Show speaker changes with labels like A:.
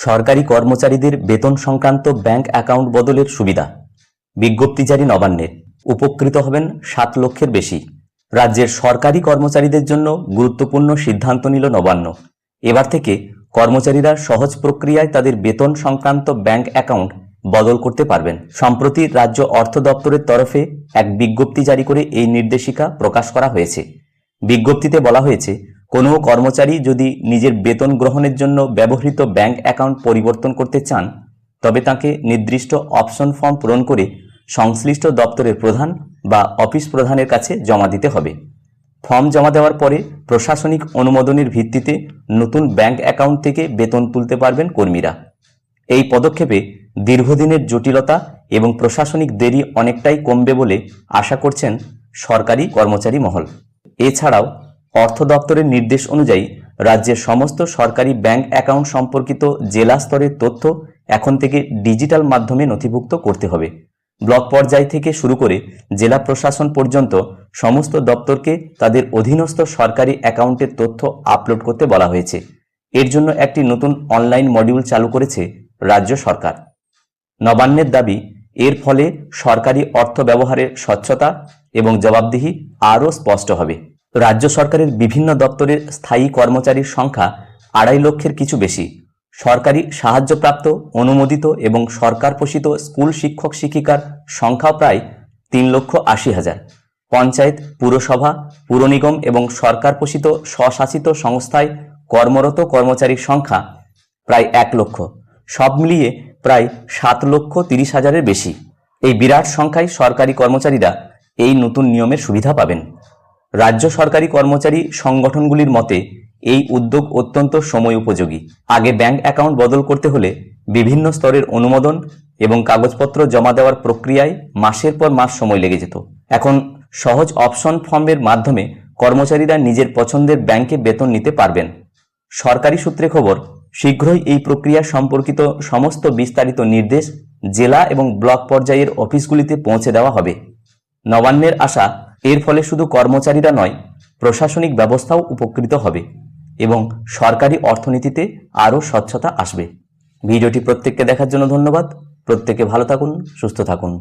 A: সরকারি কর্মচারীদের বেতন সংক্রান্ত ব্যাংক অ্যাকাউন্ট বদলের সুবিধা। বিজ্ঞপ্তি জারি নবান্নের। উপকৃত হবেন সাত লক্ষের বেশি। রাজ্যের সরকারি কর্মচারীদের জন্য গুরুত্বপূর্ণ সিদ্ধান্ত নিল নবান্ন। এবার থেকে কর্মচারীরা সহজ প্রক্রিয়ায় তাদের বেতন সংক্রান্ত ব্যাংক অ্যাকাউন্ট বদল করতে পারবেন। সম্প্রতি রাজ্য অর্থ দপ্তরের তরফে এক বিজ্ঞপ্তি জারি করে এই নির্দেশিকা প্রকাশ করা হয়েছে। বিজ্ঞপ্তিতে বলা হয়েছে কোনো কর্মচারী যদি নিজের বেতন গ্রহণের জন্য ব্যবহৃত ব্যাংক অ্যাকাউন্ট পরিবর্তন করতে চান, তবে তাকে নির্দিষ্ট অপশন ফর্ম পূরণ করে সংশ্লিষ্ট দপ্তরের প্রধান বা অফিস প্রধানের কাছে জমা দিতে হবে। ফর্ম জমা দেওয়ার পরে প্রশাসনিক অনুমোদনের ভিত্তিতে নতুন ব্যাংক অ্যাকাউন্ট থেকে বেতন তুলতে পারবেন কর্মীরা। এই পদক্ষেপে দীর্ঘদিনের জটিলতা এবং প্রশাসনিক দেরি অনেকটাই কমবে বলে আশা করছেন সরকারি কর্মচারী মহল। এছাড়াও অর্থ দপ্তরের নির্দেশ অনুযায়ী রাজ্যের সমস্ত সরকারি ব্যাংক অ্যাকাউন্ট সম্পর্কিত জেলা স্তরের তথ্য এখন থেকে ডিজিটাল মাধ্যমে নথিভুক্ত করতে হবে। ব্লক পর্যায় থেকে শুরু করে জেলা প্রশাসন পর্যন্ত সমস্ত দপ্তরকে তাদের অধীনস্থ সরকারি অ্যাকাউন্টের তথ্য আপলোড করতে বলা হয়েছে। এর জন্য একটি নতুন অনলাইন মডিউল চালু করেছে রাজ্য সরকার। নবান্নের দাবি, এর ফলে সরকারি অর্থ ব্যবহারের স্বচ্ছতা এবং জবাবদিহি আরও স্পষ্ট হবে। রাজ্য সরকারের বিভিন্ন দপ্তরের স্থায়ী কর্মচারীর সংখ্যা আড়াই লক্ষের কিছু বেশি। সরকারি সাহায্যপ্রাপ্ত, অনুমোদিত এবং সরকার পোষিত স্কুল শিক্ষক শিক্ষিকার সংখ্যা প্রায় তিন লক্ষ আশি হাজার। পঞ্চায়েত, পুরসভা পুর নিগম এবং সরকার পোষিত স্বশাসিত সংস্থায় কর্মরত কর্মচারীর সংখ্যা প্রায় এক লক্ষ। সব মিলিয়ে প্রায় সাত লক্ষ তিরিশ হাজারের বেশি। এই বিরাট সংখ্যায় সরকারি কর্মচারীরা এই নতুন নিয়মের সুবিধা পাবেন। রাজ্য সরকারি কর্মচারী সংগঠনগুলির মতে, এই উদ্যোগ অত্যন্ত সময় উপযোগী। আগে ব্যাংক অ্যাকাউন্ট বদল করতে হলে বিভিন্ন স্তরের অনুমোদন এবং কাগজপত্র জমা দেওয়ার প্রক্রিয়ায় মাসের পর মাস সময় লেগে যেত। এখন সহজ অপশন ফর্মের মাধ্যমে কর্মচারীরা নিজের পছন্দের ব্যাংকে বেতন নিতে পারবেন। সরকারি সূত্রে খবর, শীঘ্রই এই প্রক্রিয়া সম্পর্কিত সমস্ত বিস্তারিত নির্দেশ জেলা এবং ব্লক পর্যায়ের অফিসগুলিতে পৌঁছে দেওয়া হবে। নবান্নের আশা এর ফলে শুধু কর্মচারীরা নয়, প্রশাসনিক ব্যবস্থাও উপকৃত হবে এবং সরকারি অর্থনীতিতে আরও স্বচ্ছতা আসবে। ভিডিওটি প্রত্যেককে দেখার জন্য ধন্যবাদ। প্রত্যেকে ভালো থাকুন, সুস্থ থাকুন।